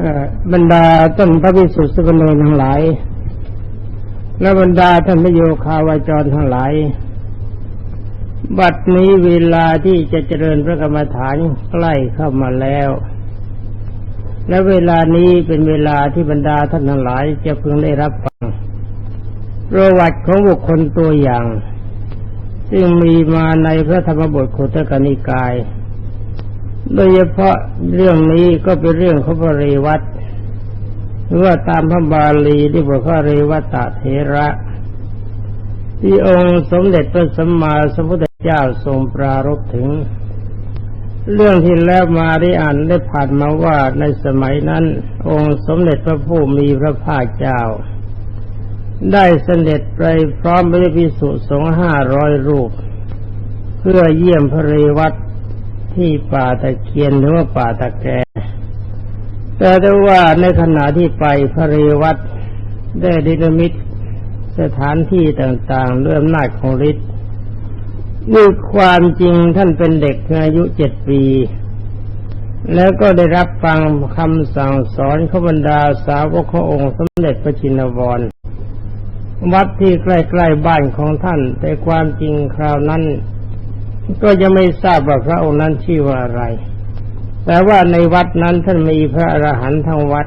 อบรรดาท่านพระภิกษุสกนนทั้งหลาย และบรรดาท่านพระโยคาวาจรทั้งหลาย บัดนี้เวลาที่จะเจริญพระกรรมฐานใกล้เข้ามาแล้ว และเวลานี้เป็นเวลาที่บรรดาท่านทั้งหลายจะพึงได้รับฟังประวัติของบุคคลตัวอย่าง ซึ่งมีมาในพระธรรมบทโคตกนิกาย โดยเฉพาะเรื่องนี้ก็เป็นเรื่องของพระเรวัตหรือว่าตามพระบาลีที่บอกว่าเรวัตเถระ ที่องค์สมเด็จพระสัมมาสัมพุทธเจ้าทรงปรารภถึง เรื่องที่แล้วมาได้อ่านได้ผ่านมาว่าในสมัยนั้น องค์สมเด็จพระผู้มีพระภาคเจ้า ได้เสด็จไปพร้อมไปด้วยภิกษุสงห้าร้อยรูป เพื่อเยี่ยมพระเรวัต ที่ป่าตะเคียนหรือว่าป่าตะแกแต่ได้ว่าในขณะที่ไปพระเรวัตได้ดินมิตสถานที่ต่างๆด้วยอำนาจของฤทธิ์ด้วยความจริงท่านเป็นเด็กอายุเจ็ดปี แล้วก็ได้รับฟังคำสั่งสอนขบรรดาสาวกขององค์สมเด็จพระจินวรวัดที่ใกล้ ๆ บ้านของท่าน แต่ความจริงคราวนั้น ก็ยังไม่ทราบว่าพระองค์นั้นชื่อว่าอะไร แต่ว่าในวัดนั้นท่านมีพระอรหันต์ทั้งวัด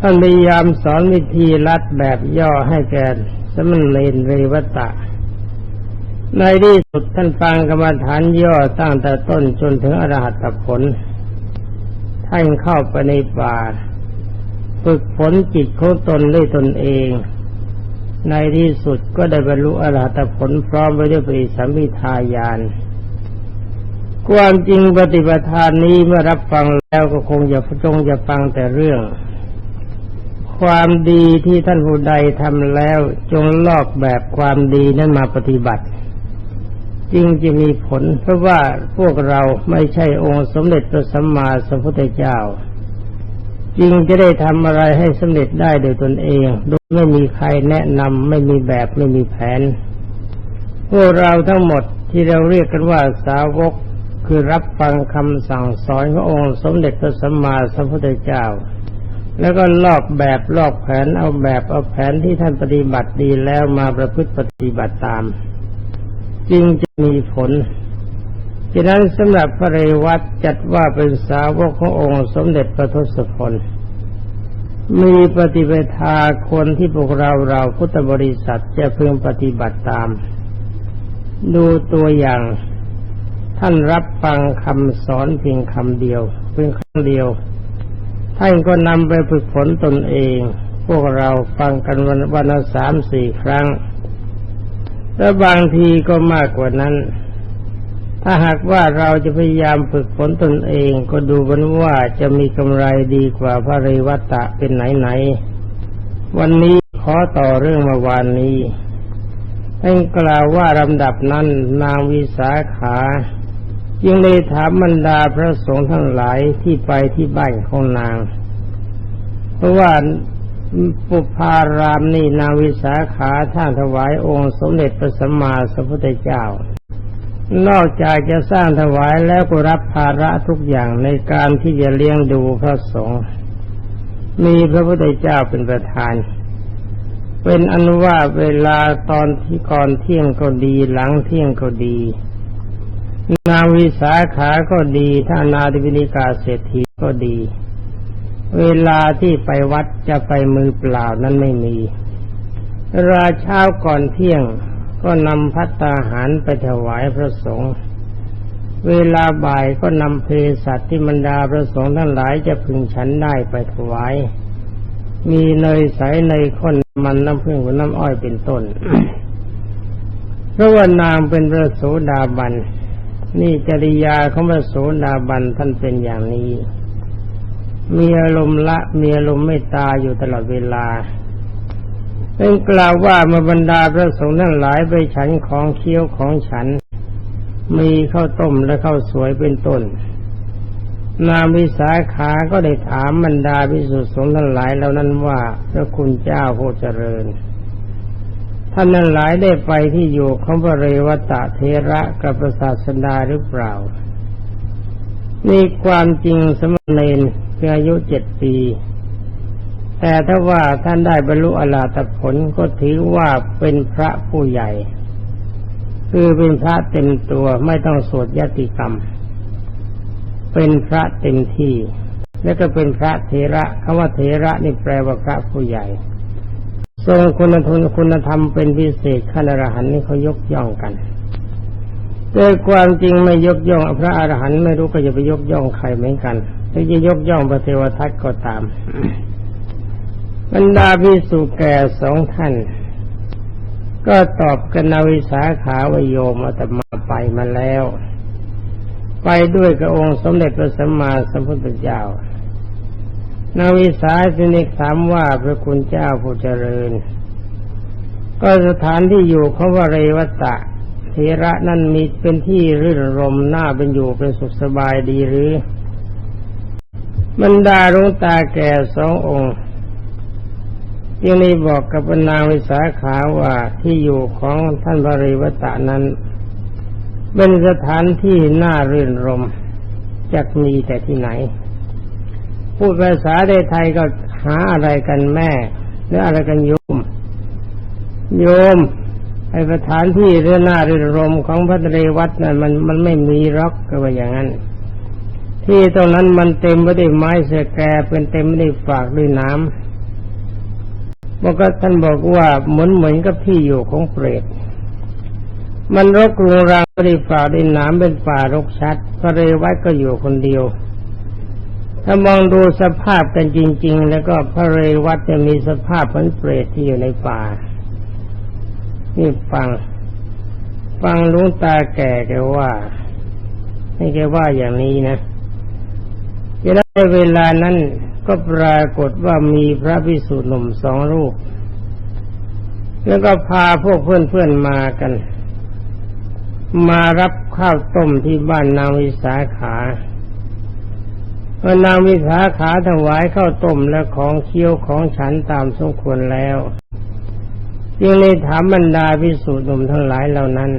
ท่านพยายามสอนวิธีรัดแบบย่อให้แก่สมณเลนเรวตะ ในที่สุดท่านฟังกรรมฐานย่อตั้งแต่ต้นจนถึงอรหัตผล ท่านเข้าไปในป่า ฝึกฝนจิตของตนด้วยตนเอง ในที่สุดก็ได้บรรลุอรหัตผลพร้อมไปด้วยปริสัมพิทายานความจริงปฏิปทานนี้เมื่อรับฟังแล้วก็คงจะจงจะฟังแต่เรื่อง ความดีที่ท่านผู้ใดทำแล้วจงลอกแบบความดีนั้นมาปฏิบัติจึงจะมีผลเพราะว่าพวกเราไม่ใช่องค์สมเด็จพระสัมมาสัมพุทธเจ้า จึงจะได้ทำอะไรให้สำเร็จได้โดยตนเองโดยไม่มีใครแนะนำไม่มีแบบไม่มีแผน พวกเราทั้งหมดที่เราเรียกกันว่าสาวกคือรับฟังคำสั่งสอนขององค์สมเด็จพระสัมมาสัมพุทธเจ้า แล้วก็ลอกแบบลอกแผนเอาแบบเอาแผนที่ท่านปฏิบัติดีแล้วมาประพฤติปฏิบัติตาม จึงจะมีผล ฉะนั้นสำหรับพระเรวัตจัดว่าเป็นสาวกขององค์สมเด็จพระทศพลมีปฏิปทาคนที่พวกเราเราพุทธบริษัทจะพึงปฏิบัติตาม ดูตัวอย่าง ท่านรับฟังคำสอนเพียงคำเดียว เพียงครั้งเดียว ท่านก็นำไปฝึกฝนตนเอง พวกเราฟังกันวันวันละสามสี่ครั้ง และบางทีก็มากกว่านั้น ถ้าหากว่าเราจะพยายามฝึกฝนตนเองก็ดูกันว่าจะมีกำไรดีกว่าพระเรวัตะเป็นไหนๆวันนี้ขอต่อเรื่องเมื่อวานนี้ท่านกล่าวว่าลำดับนั้นนางวิสาขาจึงเลยถามบรรดาพระสงฆ์ทั้งหลายที่ไปที่บ้านของนาง เพราะว่าปุพารามนี่นางวิสาขาท่านถวายองค์สมเด็จพระสัมมาสัมพุทธเจ้า นอกจากจะสร้างถวายแล้วก็รับภาระทุกอย่างในการที่จะเลี้ยงดูพระสงฆ์มีพระพุทธเจ้าเป็นประธาน เป็นอนุว่าเวลาตอนที่ก่อนเที่ยงก็ดีหลังเที่ยงก็ดี นาวิสาขาก็ดีท่านาธิบินิกาเศรษฐีก็ดี เวลาที่ไปวัดจะไปมือเปล่านั้นไม่มี ราเช้าก่อนเที่ยง ก็นำพัตตาหารไปถวายพระสงฆ์เวลาบ่ายก็นำเพสัตที่บรรดาพระสงฆ์ทั้งหลายจะพึงฉันได้ไปถวาย มีเนยใสเนข้นมันน้ำผึ้งกับน้ำอ้อยเป็นต้นพระว่านางเป็นพระโสดาบัน นี่จริยาของพระโสดาบันท่านเป็นอย่างนี้ มีอารมณ์ละมีอารมณ์ไม่ตาอยู่ตลอดเวลา เป็นกล่าวว่ามาบรรดาพระสงฆ์ทั้งหลายไปฉันของเคี้ยวของฉัน มีข้าวต้มและข้าวสวยเป็นต้น นางวิสาขาก็ได้ถามบรรดาพิสุทธิสงฆ์ทั้งหลายเหล่านั้นว่าพระคุณเจ้าผู้เจริญ ท่านนั้นหลายได้ไปที่อยู่ของพระเรวตะเทระกับพระศาสดาหรือเปล่านี่ความจริงสมณเณรเพียอายุเจ็ดปี แต่ถ้าว่าท่านได้บรรลุอรหัตผลก็ถือว่าเป็นพระผู้ใหญ่ คือเป็นพระเต็มตัวไม่ต้องสวดยติกรรม เป็นพระเต็มที่ แล้วก็เป็นพระเถระคำว่าเถระนี่แปลว่าพระผู้ใหญ่ ทรงคุณธรรมคุณธรรมเป็นพิเศษขั้นอรหันต์นี่เขายกย่องกันโดยความจริงไม่ยกย่องพระอรหันต์ไม่รู้ก็จะไปยกย่องใครเหมือนกันหรือจะยกย่องพระเทวทัตก็ตาม บรรดาพิสุแก่สองท่าน ก็ตอบกันนาวิสาขาวโยมอาตมาไปมาแล้ว ไปด้วยกับองค์สมเด็จพระสัมมาสัมพุทธเจ้านาวิสาสินิกถามว่าพระคุณเจ้าผู้เจริญ ก็สถานที่อยู่เของวเรวัตะเทระนั่นมีเป็นที่รื่นรมน่าเป็นอยู่เป็นสุขสบายดีหรือ บรรดาลวงตาแก่สององค์ ยังได้บอกกับนางวิสาขาว่าที่อยู่ของท่านพระเรวตะนั้น เป็นสถานที่น่ารื่นรมจะมีแต่ที่ไหน พูดภาษาไทยก็หาอะไรกันแม่หรืออะไรกันโยม โยมไอสถานที่เรื่องน่ารื่นรมของพระเรวัตนั้นมันมันไม่มีร็อกก็ว่าอย่างนั้น ที่ตรงนั้นมันเต็มไปด้วยไม้เสแกรเป็นเต็มไปด้วยฝากด้วยน้ำ บอกก็ท่านบอกว่าเหมือนเหมือนกับที่อยู่ของเปรตมันรกรุงรังไม่ได้ฝ่าด้วยน้ำเป็นป่ารกชัด พระเรวัตก็อยู่คนเดียว ถ้ามองดูสภาพกันจริง ๆ แล้วก็พระเรวัตจะมีสภาพเหมือนเปรตที่อยู่ในป่า นี่ฟัง ฟังลุงตาแก่แกว่าให้แกว่าอย่างนี้นะจะได้เวลานั้น ก็ปรากฏว่ามีพระพิสุหนุ่มสองรูป แล้วก็พาพวกเพื่อนๆมากัน มารับข้าวต้มที่บ้านนางวิสาขาเมื่อนางวิสาขาถวายข้าวต้มและของเคี้ยวของฉันตามสมควรแล้วจึงเลยถามบรรดาพิสุหนุ่มทั้งหลายเหล่านั้น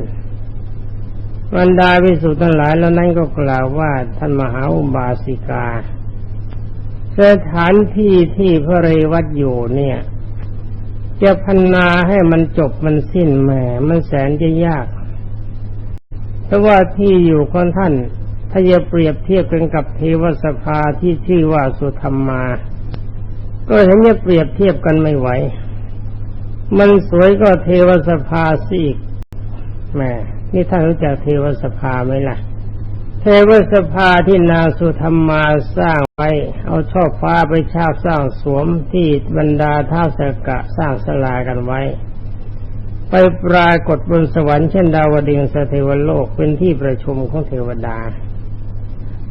บรรดาพิสุทั้งหลายเหล่านั้นก็กล่าวว่าท่านมหาอุบาสิกา สถานที่ที่พระเรวัตอยู่เนี่ย จะพันนาให้มันจบมันสิ้นแหมมันแสนจะยาก เพราะว่าที่อยู่ของท่าน ถ้าจะเปรียบเทียบกันกับเทวสภาที่ชื่อว่าสุธรรมมาก็เห็นจะเปรียบเทียบกันไม่ไหว มันสวยก็เทวสภาสิอีกแหมนี่ท่านรู้จักเทวสภาไหมล่ะ ทวสภาที่นางสุธรรมาสร้างไว้ เอาช่อฟ้าไปชาบสร้างสวมที่บรรดาท่าสกะสร้างสลากันไว้ ไปปรากฏบนสวรรค์เช่นดาวดึงสเทวโลกเป็นที่ประชุมของเทวดา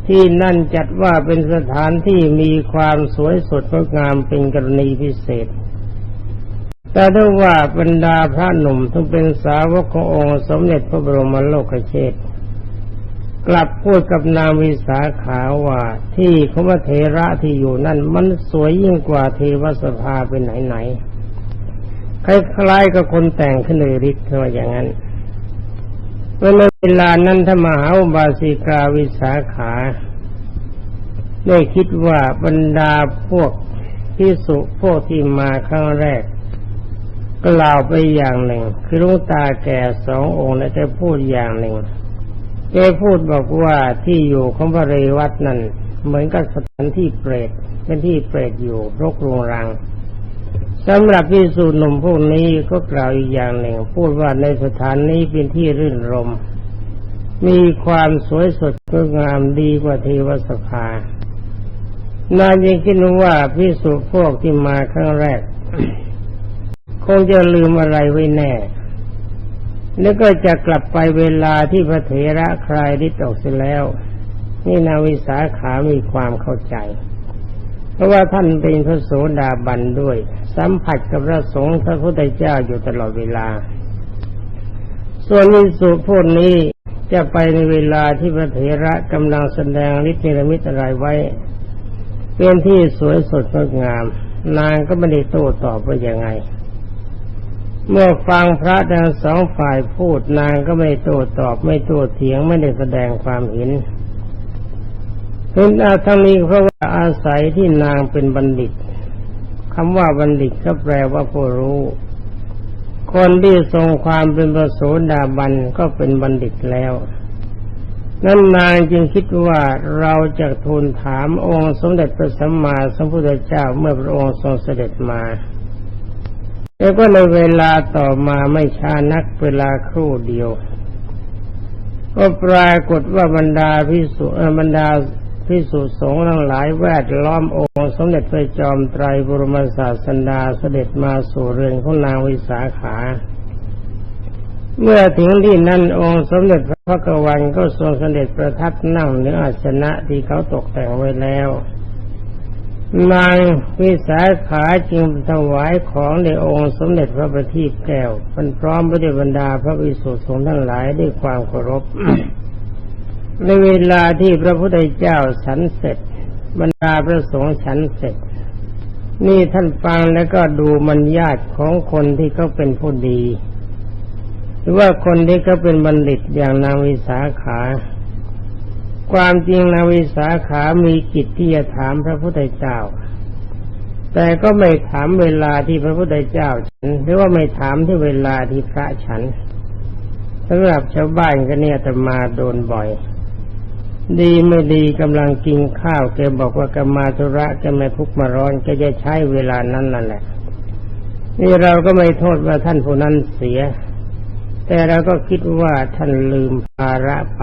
ที่นั่นจัดว่าเป็นสถานที่มีความสวยสดงดงามเป็นกรณีพิเศษ แต่ถ้าว่าบรรดาพระหนุ่มทั้งเป็นสาวกขององค์สมเด็จพระบรมโลกเชษฐ กลับพูดกับนางวิสาขาว่า ที่เขาว่าเทระที่อยู่นั่น มันสวยยิ่งกว่าเทวสภาเป็นไหนๆคล้ายๆกับคนแต่งขึ้นเลยริกว่าอย่างนั้นเมื่อเวลานั้นถ้ามหาอุบาสิกาวิสาขาได้คิดว่าบรรดาพวกที่สุพวกที่มาครั้งแรกกล่าวไปอย่างหนึ่ง คือลุงตาแก่สององค์และจะพูดอย่างหนึ่ง แกพูดบอกว่าที่อยู่ของพระเรวัตนั่นเหมือนกับสถานที่เปรตเป็นที่เปรตอยู่รกรุงรังสำหรับพิสูจน์หนุ่มพวกนี้ก็กล่าวอีกอย่างหนึ่ง พูดว่าในสถานนี้เป็นที่รื่นรม มีความสวยสดงดงามดีกว่าเทวสภานานยังคิดว่าพิสูจน์พวกที่มาครั้งแรก คงจะลืมอะไรไว้แน่ แล้วก็จะกลับไปเวลาที่พระเถระคลายฤทธิ์ออกเสียแล้ว นี่นาวิสาขามีความเข้าใจ เพราะว่าท่านเป็นพระโสดาบันด้วย สัมผัสกับพระสงฆ์พระพุทธเจ้าอยู่ตลอดเวลา ส่วนวิสุพวกนี้จะไปในเวลาที่พระเถระกำลังแสดงฤทธิ์เนรมิตอะไรไว้ เป็นที่สวยสดงดงาม นางก็ไม่ได้โต้ตอบว่ายังไง เมื่อฟังพระทั้งสองฝ่ายพูดนางก็ไม่โต้ตอบไม่โต้เถียงไม่ได้แสดงความเห็นเห็นอาทั้งนี้เพราะว่าอาศัยที่นางเป็นบัณฑิตคำว่าบัณฑิตก็แปลว่าผู้รู้ คนที่ทรงความเป็นประโสดาบันก็เป็นบัณฑิตแล้ว นั่นนางจึงคิดว่าเราจะทูลถามองค์สมเด็จพระสัมมาสัมพุทธเจ้าเมื่อพระองค์ทรงเสด็จมา แล้วก็ในเวลาต่อมาไม่ช้านักเวลาครู่เดียว ก็ปรากฏว่าบรรดาพิสุบรรดาพิสุสงฆ์ทั้งหลายแวดล้อมองค์สมเด็จพระจอมไตรบรมศาสดาเสด็จมาสู่เรือนของนางวิสาขา เมื่อถึงที่นั่นองค์สมเด็จพระพักวันก็ทรงเสด็จประทับนั่งเหนืออาสนะที่เขาตกแต่งไว้แล้ว นางวิสาขาจึงถวายของในองค์สมเด็จพระบัณฑิตแก้วมันพร้อมไปด้วยบรรดาพระวิสุทธิสงฆ์ทั้งหลายด้วยความเคารพ ในเวลาที่พระพุทธเจ้าฉันเสร็จ บรรดาพระสงฆ์ฉันเสร็จ นี่ท่านฟังแล้วก็ดูมันญาติของคนที่เขาเป็นผู้ดี หรือว่าคนที่เขาเป็นบัณฑิตอย่างนางวิสาขา ความจริงนาวิสาขามีกิจที่จะถามพระพุทธเจ้า แต่ก็ไม่ถามเวลาที่พระพุทธเจ้าฉัน หรือว่าไม่ถามที่เวลาที่พระฉันสำหรับชาวบ้านก็เนี่ยแต่มาโดนบ่อย ดีไม่ดีกำลังกินข้าวแกบอกว่ากมาธุระแกไม่ทุกมาร้อนแกจะใช้เวลานั้นนั่นแหละ นี่เราก็ไม่โทษว่าท่านผู้นั้นเสีย แต่เราก็คิดว่าท่านลืมภาระไป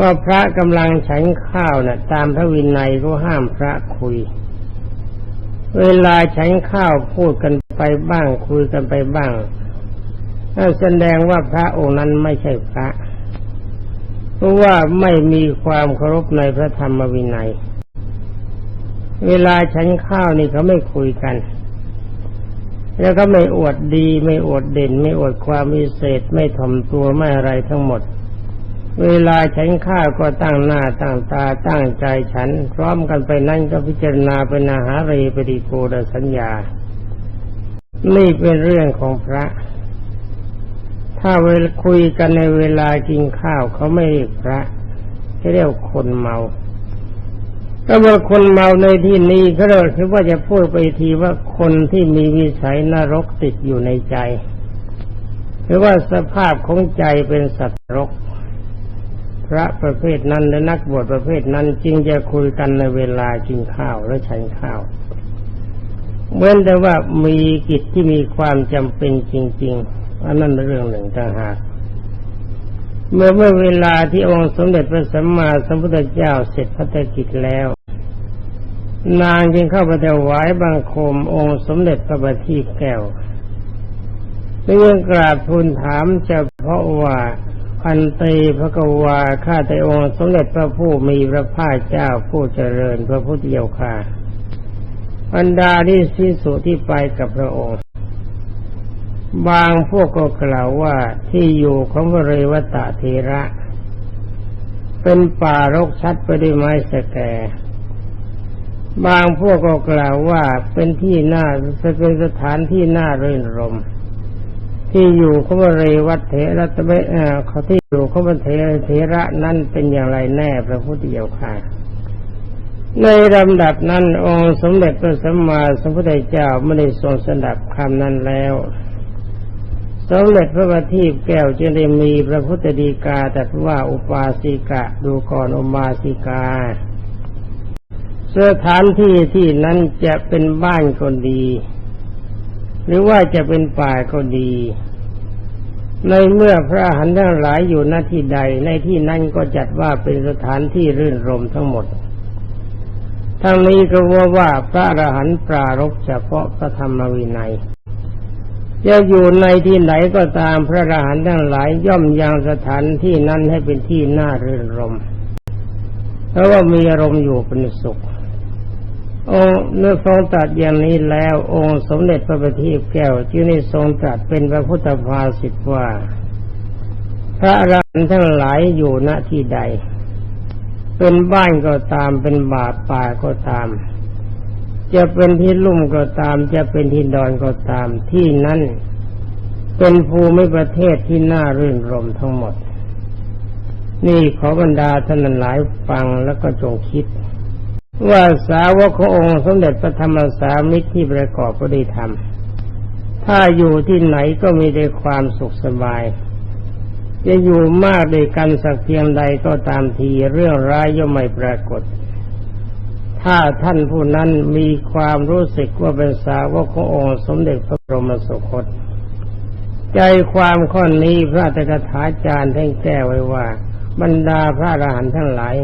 ว่าพระกำลังฉันข้าวนะ่ะ ตามพระวินัยก็ห้ามพระคุย เวลาฉันข้าวพูดกันไปบ้างคุยกันไปบ้างนั่นแสดงว่าพระองค์นั้นไม่ใช่พระ เพราะว่าไม่มีความเคารพในพระธรรมวินัย เวลาฉันข้าวนี่เขาไม่คุยกัน แล้วก็ไม่อวดดี ไม่อวดเด่น ไม่อวดความวิเศษ ไม่ถ่อมตัวไม่อะไรทั้งหมด เวลาฉันข้าวก็ตั้งหน้าตั้งตาตั้งใจฉัน พร้อมกันไปนั่นก็พิจารณาเป็นอาหารเรปฏิโกดสัญญา นี่เป็นเรื่องของพระ ถ้าเวลาคุยกันในเวลากินข้าวเขาไม่เรียกพระเขาเรียกคนเมาก็ว่าคนเมาในที่นี้เขาเราคิดว่าจะพูดไปทีว่าคนที่มีวิสัยนรกติดอยู่ในใจ หรือว่าสภาพของใจเป็นสัตว์นรก พระประเภทนั้นและนักบวชประเภทนั้นจึงจะคุยกันในเวลากินข้าวและฉันข้าวเว้นแต่ว่ามีกิจที่มีความจำเป็นจริง ๆ อันนั้นเรื่องหนึ่งต่างหาก เมื่อเมื่อเวลาที่องค์สมเด็จพระสัมมาสัมพุทธเจ้าเสร็จพัฒกิจแล้ว นางจึงเข้าไปถวายบังคมองค์สมเด็จพระบัณฑิตแก้วเรื่องกราบทูลถามเฉพาะว่า อันเตพระกวาข้าแต่องค์สมเด็จพระผู้มีพระภาคเจ้าผู้เจริญพระพุทธเจ้าค่ะ บรรดาที่สิ้นสุดที่ไปกับพระองค์ บางพวกก็กล่าวว่าที่อยู่ของพระเรวตะเทระ เป็นป่ารกชัดไปด้วยไม้สแกบางพวกก็กล่าวว่าเป็นที่น่าเป็นสถานที่น่ารื่นรม ที่อยู่ของพระเรวัตเถระตะเบเอ่อขาที่อยู่ของพระเถระเถระนั้นเป็นอย่างไรแน่พระพุทธเจ้าค่ะ ในลำดับนั้นองค์สมเด็จพระสัมมาสัมพุทธเจ้าไม่ได้ทรงสดับคำนั้นแล้วสมเด็จพระบัณฑิตแก้วจึงได้มีพระพุทธดีกาแตรัสว่าอุปาสิกะดูก่อนอุบาสิกาสถานที่ที่นั้นจะเป็นบ้านก็ดี หรือว่าจะเป็นป่าก็ดี ในเมื่อพระอรหันต์ทั้งหลายอยู่ณที่ใด ในที่นั้นก็จัดว่าเป็นสถานที่รื่นรมทั้งหมด ทั้งนี้ก็ว่าว่าพระอรหันต์ปรารบเฉพาะพระธรรมวินัยจะอยู่ในที่ไหนก็ตามพระอรหันต์ทั้งหลายย่อมยังสถานที่นั้นให้เป็นที่น่ารื่นรมเพราะว่ามีอารมณ์อยู่เป็นสุข องค์เมื่อทรงตรัสอย่างนี้แล้ว องค์สมเด็จพระบัณฑิตแก้วจึงได้ทรงตรัสเป็นพระพุทธภาษิตว่า พระอรหันต์ทั้งหลายอยู่ณที่ใด เป็นบ้านก็ตามเป็นบาป่าก็ตาม จะเป็นที่ลุ่มก็ตาม จะเป็นที่ดอนก็ตามที่นั้นเป็นภูมิประเทศที่น่ารื่นรมทั้งหมด นี่ขอบรรดาท่านหลายฟังแล้วก็จงคิด ว่าสาวกขององค์สมเด็จพระธรรมสามิตรที่ประกอบพระดีธรรมถ้าอยู่ที่ไหนก็มีแต่ความสุขสบาย จะอยู่มากด้วยกันสักเพียงใดก็ตามทีเรื่องร้ายย่อมไม่ปรากฏ ถ้าท่านผู้นั้นมีความรู้สึกว่าเป็นสาวกขององค์สมเด็จพระบรมสุคต ใจความข้อนี้พระตถาจารย์ท่านแก้ไว้ว่า บรรดาพระอรหันต์ทั้งหลาย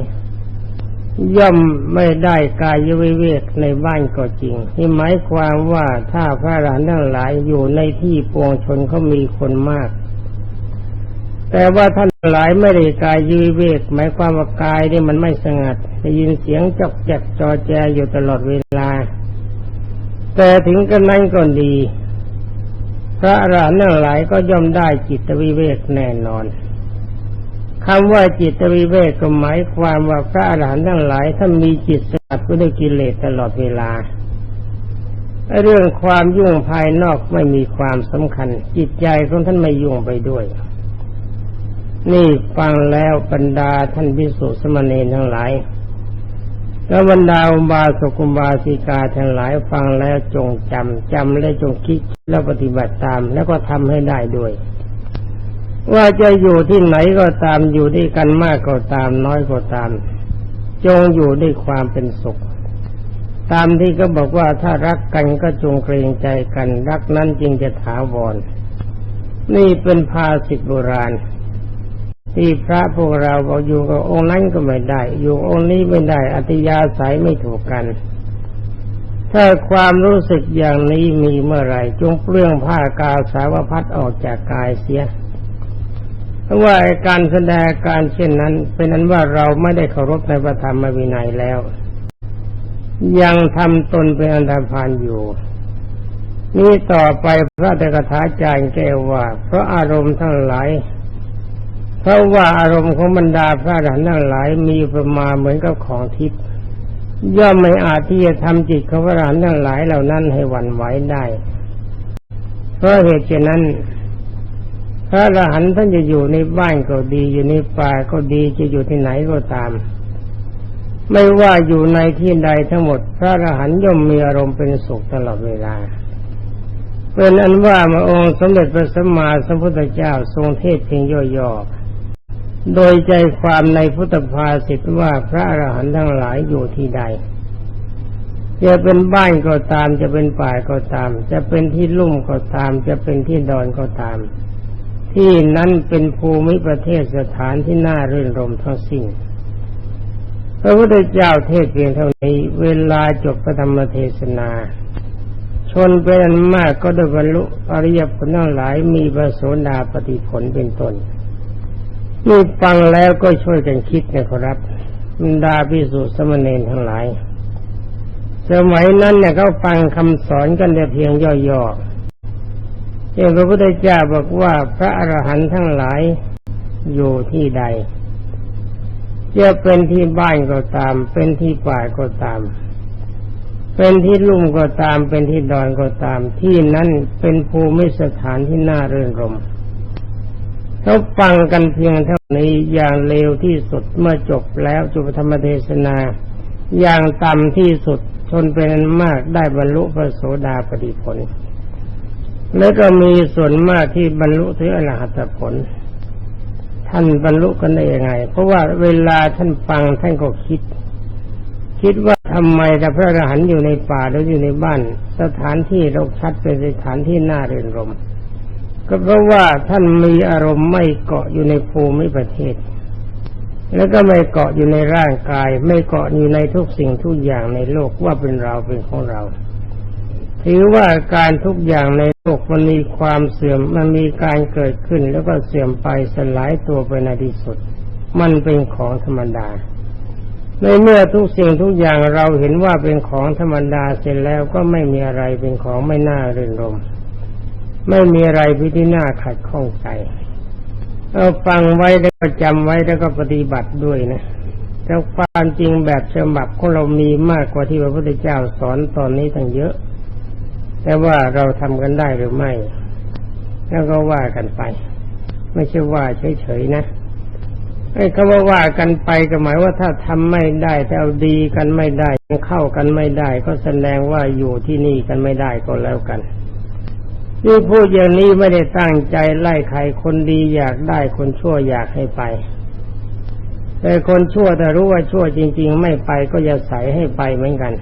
ย่อมไม่ได้กายวิเวกในบ้านก็จริงที่หมายความว่าถ้าพระอรหันต์ทั้งหลายอยู่ในที่ปวงชนเขามีคนมาก แต่ว่าท่านหลายไม่ได้กายยืเวก หมายความว่ากายนี่มันไม่สงัดได้ยินเสียงจอกแจกจอแจอยู่ตลอดเวลา แต่ถึงกันนั้นก็ดี พระอรหันต์ทั้งหลายก็ย่อมได้จิตวิเวกแน่นอน คำว่าจิตวิเวกก็หมายความว่าพระอรหันต์ทั้งหลายท่านมีจิตสงัดได้กิเลสตลอดเวลา เรื่องความยุ่งภายนอกไม่มีความสำคัญ จิตใจของท่านไม่ยุ่งไปด้วย นี่ฟังแล้วบรรดาท่านพิสุสมณีทั้งหลายแล้วบรรดาอุบาสกุบาสิกาทั้งหลายฟังแล้วจงจำจำและจงคิดแล้วปฏิบัติตาม แล้วก็ทำให้ได้ด้วย ว่าจะอยู่ที่ไหนก็ตามอยู่ด้วยกันมากก็ตามน้อยก็ตาม จงอยู่ด้วยความเป็นสุข ตามที่ก็บอกว่าถ้ารักกันก็จงเกรงใจกัน รักนั้นจึงจะถาวร นี่เป็นภาษิตโบราณ ที่พระพวกเราบอกอยู่กับองค์นั้นก็ไม่ได้ อยู่องค์นี้ไม่ได้อัตยาศัยไม่ถูกกันถ้าความรู้สึกอย่างนี้มีเมื่อไหร่ จงเปลื้องผ้ากาวสาวพัดออกจากกายเสีย ราะว่าการแสดงการเช่นนั้น เป็นนั้นว่าเราไม่ได้เคารพในพระธรรมวินัยแล้ว ยังทำตนเป็นอันธพาลอยู่ นี่ต่อไปพระเตกถาจารย์แก้ว่า เพราะอารมณ์ทั้งหลาย เพราะว่าอารมณ์ของบรรดาพระอรหันต์ทั้งหลายมีประมาเหมือนกับของทิพย์ย่อมไม่อาจที่จะทำจิตของพระอรหันต์ทั้งหลายเหล่านั้นให้หวั่นไหวได้ เพราะเหตุฉะนั้น พระอรหันต์ท่านจะอยู่ในบ้านก็ดี อยู่ในป่าก็ดีจะอยู่ที่ไหนก็ตาม ไม่ว่าอยู่ในที่ใดทั้งหมด พระอรหันต์ย่อมมีอารมณ์เป็นสุขตลอดเวลาเป็นอันว่ามาองค์สมเด็จพระสัมมาสัมพุทธเจ้าทรงเทศเพียงย่อๆ โดยใจความในพุทธภาษิตว่าพระอรหันต์ทั้งหลายอยู่ที่ใด จะเป็นบ้านก็ตาม จะเป็นป่าก็ตาม จะเป็นที่ลุ่มก็ตาม จะเป็นที่ดอนก็ตาม ที่นั้นเป็นภูมิประเทศสถานที่น่ารื่นรมทั้งสิ้นพระพุทธเจ้าเทศเพียงเท่านี้ เวลาจบพระธรรมเทศนา ชนเป็นอันมากก็ได้บรรลุอริยผลทั้งหลายมีประโสดาปฏิผลเป็นต้นนี่ฟังแล้วก็ช่วยกันคิดนะครับบรรดาพิสุสมณีทั้งหลาย สมัยนั้นเนี่ยเขาฟังคำสอนกันแต่เพียงย่อๆ เช่นพระพุทธเจ้าบอกว่าพระอรหันต์ทั้งหลายอยู่ที่ใดจะเป็นที่บ้านก็ตาม เป็นที่ป่าก็ตาม เป็นที่ลุ่มก็ตาม เป็นที่ดอนก็ตาม ที่นั้นเป็นภูมิสถานที่น่าเรื่นรมเขาฟังกันเพียงเท่านี้อย่างเร็วที่สุดเมื่อจบแล้วจุปธรรมเทศนา อย่างต่ำที่สุดชนเป็นอันมากได้บรรลุพระโสดาปฏิผล แล้วก็มีส่วนมากที่บรรลุถึงอรหัตผล ท่านบรรลุกันได้ยังไง เพราะว่าเวลาท่านฟังท่านก็คิด คิดว่าทำไมแต่พระอรหันต์อยู่ในป่าหรืออยู่ในบ้าน สถานที่รกชัดเป็นสถานที่น่าเรินรมก็เพราะว่าท่านมีอารมณ์ไม่เกาะอยู่ในภูมิประเทศ แล้วก็ไม่เกาะอยู่ในร่างกาย ไม่เกาะอยู่ในทุกสิ่งทุกอย่างในโลกว่าเป็นเราเป็นของเรา ถือว่าการทุกอย่างในโลกมันมีความเสื่อมมันมีการเกิดขึ้นแล้วก็เสื่อมไปสลายตัวไปในที่สุด มันเป็นของธรรมดา ในเมื่อทุกสิ่งทุกอย่างเราเห็นว่าเป็นของธรรมดาเสร็จแล้วก็ไม่มีอะไรเป็นของไม่น่ารื่นรมไม่มีอะไรพิที่น่าขัดข้องใจเอาฟังไว้แล้วก็จำไว้แล้วก็ปฏิบัติด้วยนะแต่ความจริงแบบฉบับของเรามีมากกว่าที่พระพุทธเจ้าสอนตอนนี้ตั้งเยอะ แต่ว่าเราทำกันได้หรือไม่ แล้วก็ว่ากันไป ไม่ใช่ว่าเฉยๆนะไอ้คำว่าว่ากันไปก็หมายว่าถ้าทำไม่ได้แต่เอาดีกันไม่ได้เข้ากันไม่ได้ ก็แสดงว่าอยู่ที่นี่กันไม่ได้ก็แล้วกันนี่พูดอย่างนี้ไม่ได้ตั้งใจไล่ใครคนดีอยากได้คนชั่วอยากให้ไป แต่คนชั่วถ้ารู้ว่าชั่วจริง ๆ ไม่ไปก็อย่าใส่ให้ไปเหมือนกัน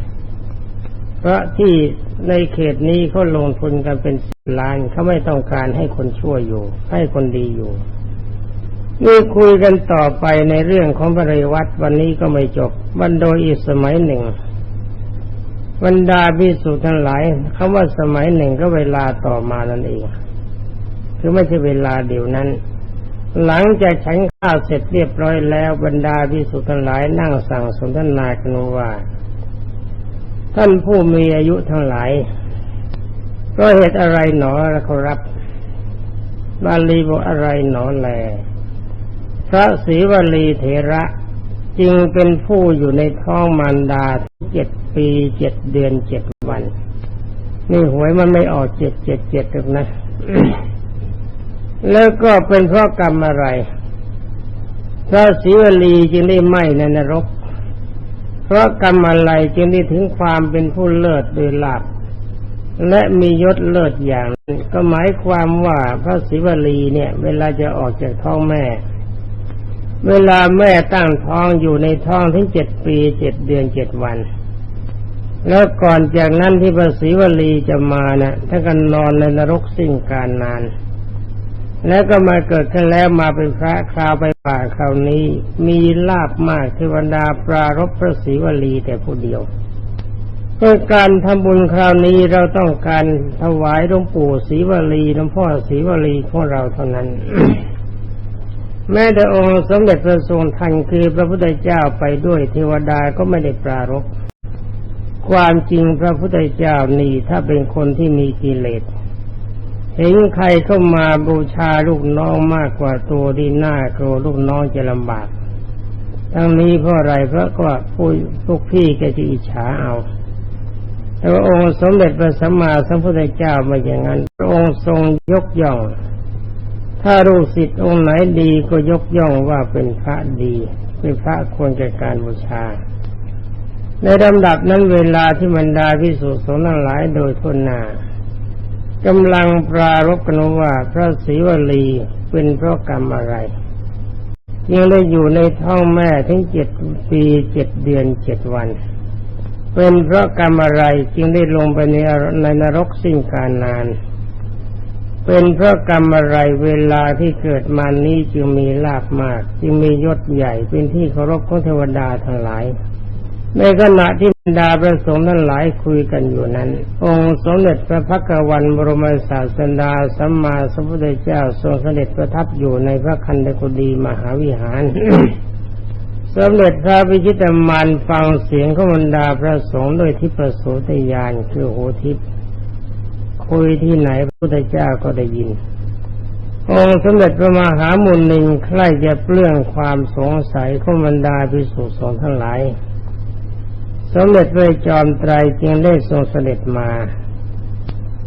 พราะที่ในเขตนี้เขาลงทุนกันเป็นสิบล้านเขาไม่ต้องการให้คนชั่วอยู่ ให้คนดีอยู่นี่คุยกันต่อไปในเรื่องของปริวัตวันนี้ก็ไม่จบวันโดยอีกสมัยหนึ่งบรรดาพิสุทั้งหลายคำว่าสมัยหนึ่งก็เวลาต่อมานั่นเอง คือไม่ใช่เวลาเดียวนั้น หลังจากฉันข้าวเสร็จเรียบร้อยแล้วบรรดาพิสุทั้งหลายนั่งสั่งสนทนากันว่า ท่านผู้มีอายุทั้งหลายก็เหตุอะไรหนอเขารับบาลีบอกอะไรหนอแล พระศรีวลีเถระจึงเป็นผู้อยู่ในท้องมารดาเจ็ดปีเจ็ดเดือนเจ็ดวัน นี่หวยมันไม่ออกเจ็ดเจ็ดเจ็ดหรอกนะ แล้วก็เป็นเพราะกรรมอะไร พระศรีวลีจึงได้ไหมในนรก เพราะกรรมอะไรจึงได้ถึงความเป็นผู้เลิศโดยหลาภและมียศเลิศอย่างนั้นก็หมายความว่าพระศิวลีเนี่ย เวลาจะออกจากท้องแม่ เวลาแม่ตั้งท้องอยู่ในท้องถึงเจ็ดปีเจ็ดเดือนเจ็ดวัน แล้วก่อนจากนั้นที่พระศิวลีจะมานะ่ะท่านก็นอนในนรกสิ้นการนาน แล้วก็มาเกิดขึ้นแล้วมาเป็นพระคราวไปป่าคราวนี้ มีลาบมากเทวดาปรารบพระศิวลีแต่ผู้เดียวเพื่อการทำบุญคราวนี้เราต้องการถวายหลวงปู่ศรีวลีหลวงพ่อศรีวลีของเราเท่านั้น แม้แต่องค์สมเด็จพระทรงทันคือพระพุทธเจ้าไปด้วยเทวดาก็ไม่ได้ปรารบความจริงพระพุทธเจ้านี่ถ้าเป็นคนที่มีกิเลส เห็นใครเข้ามาบูชาลูกน้องมากกว่าตัวดีหน้าโกรลูกน้องจะลำบาก ทั้งนี้เพราะอะไรเพราะก็ผู้พวกพี่แกจะอิจฉาเอา แต่ว่าองค์สมเด็จพระสัมมาสัมพุทธเจ้ามาอย่างนั้นพระองค์ทรงยกย่อง ถ้าลูกศิษย์องค์ไหนดีก็ยกย่องว่าเป็นพระดีเป็นพระควรแก่การบูชา ในลำดับนั้นเวลาที่บรรดาพิสุสงฆ์ทั้งหลายโดยทุนหนา กำลังปรารบกันว่าพระศรีวลีเป็นเพราะกรรมอะไรยังได้อยู่ในท้องแม่ถึงเจ็ดปีเจ็ดเดือนเจ็ดวัน เป็นเพราะกรรมอะไรจึงได้ลงไปในในนรกสิ้นการนาน เป็นเพราะกรรมอะไรเวลาที่เกิดมานี้จึงมีลาภมาก จึงมียศใหญ่เป็นที่เคารพของเทวดาทั้งหลาย ในขณะที่บรรดาพระสงฆ์ทั้งหลายคุยกันอยู่นั้น องค์สมเด็จพระพักวันบรมศาสดาสัมมาสัมพุทธเจ้าทรงเสด็จประทับอยู่ในพระคันธกุฎีมหาวิหารสมเด็จพระพิชิตมารฟังเสียงของบรรดาพระสงฆ์โดยที่ประสูติญาณคือหูทิพย์คุยที่ไหนพระพุทธเจ้าก็ได้ยิน องค์สมเด็จพระมหามุนีใครจะเปลื้องความสงสัยของบรรดาพิสุสงฆ์ทั้งหลาย สมเด็จพระจอมไตรจึงได้ทรงเสด็จมา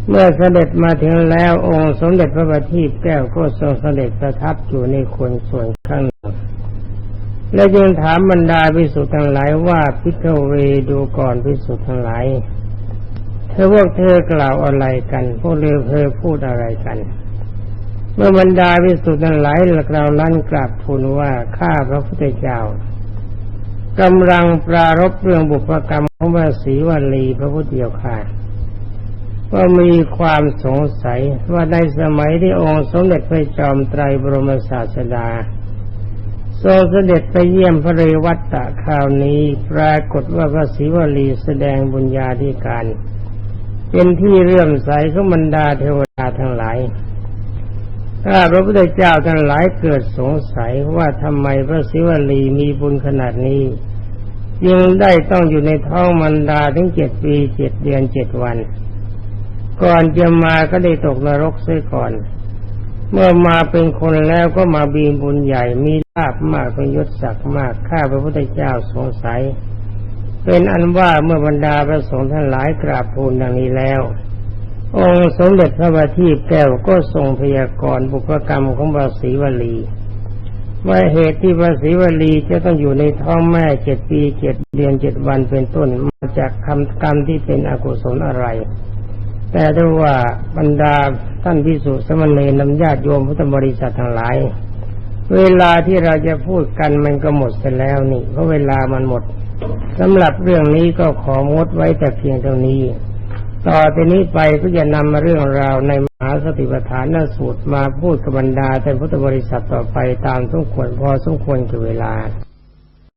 เมื่อเสด็จมาถึงแล้วองค์สมเด็จพระบัณฑิตแก้วก็ทรงเสด็จประทับอยู่ในคนส่วนข้างหนึ่งและยังถามบรรดาพิสุทั้งหลายว่าพิทเวดูก่อนพิสุทั้งหลายเธอพวกเธอกล่าวอะไรกัน พวกเรือเธอพูดอะไรกัน เมื่อบรรดาพิสุทั้งหลายกล่าวนั้นกราบทูลว่าข้าพระพุทธเจ้า กำลังปรารบเรื่องบุพกรรมของพระศรีวัลีพระพุทธเจ้าค่ะว่ามีความสงสัยว่าในสมัยที่องค์สมเด็จพระจอมไตรบรมศาสดาทรงเสด็จไปเยี่ยมพระเรวัตตะคราวนี้ปรากฏว่าพระศิวลีแสดงบุญญาธิการ เป็นที่เรื่อมใสของบรรดาเทวดาทั้งหลาย ถ้าพระพุทธเจ้าทั้งหลายเกิดสงสัยว่าทำไมพระศิวลีมีบุญขนาดนี้ยังได้ต้องอยู่ในท้องมันดาถึงเจ็ดปีเจ็ดเดือนเจ็ดวัน ก่อนจะมาก็ได้ตกนรกเสียก่อน เมื่อมาเป็นคนแล้วก็มาบีบุญใหญ่มีลาบมากเป็นยศศักดิ์มากข้าพระพุทธเจ้าสงสัย เป็นอันว่าเมื่อบรรดาพระสงฆ์ท่านหลายกราบทูลดังนี้แล้ว องค์สมเด็จพระบัณฑิตแก้วก็ทรงพยากรณ์บุพกรรมของบาศีวลีว่าเหตุที่พระศรีวลีจะต้องอยู่ในท้องแม่เจ็ดปีเจ็ดเดือนเจ็ดวันเป็นต้นมาจากคำกรรมที่เป็นอกุศลอะไร แต่ด้วยว่าบรรดาท่านพิสุสมณีนำญาติโยมพุทธบริษัททั้งหลาย เวลาที่เราจะพูดกันมันก็หมดไปแล้วนี่เพราะเวลามันหมดสำหรับเรื่องนี้ก็ของดไว้แต่เพียงเท่านี้ ต่อไปนี้ไปก็จะนำมาเรื่องราวในมหาสติปัฏฐานสูตรมาพูดกับบรรดาท่านพุทธบริษัทต่อไปตามสมควรพอสมควรกับเวลา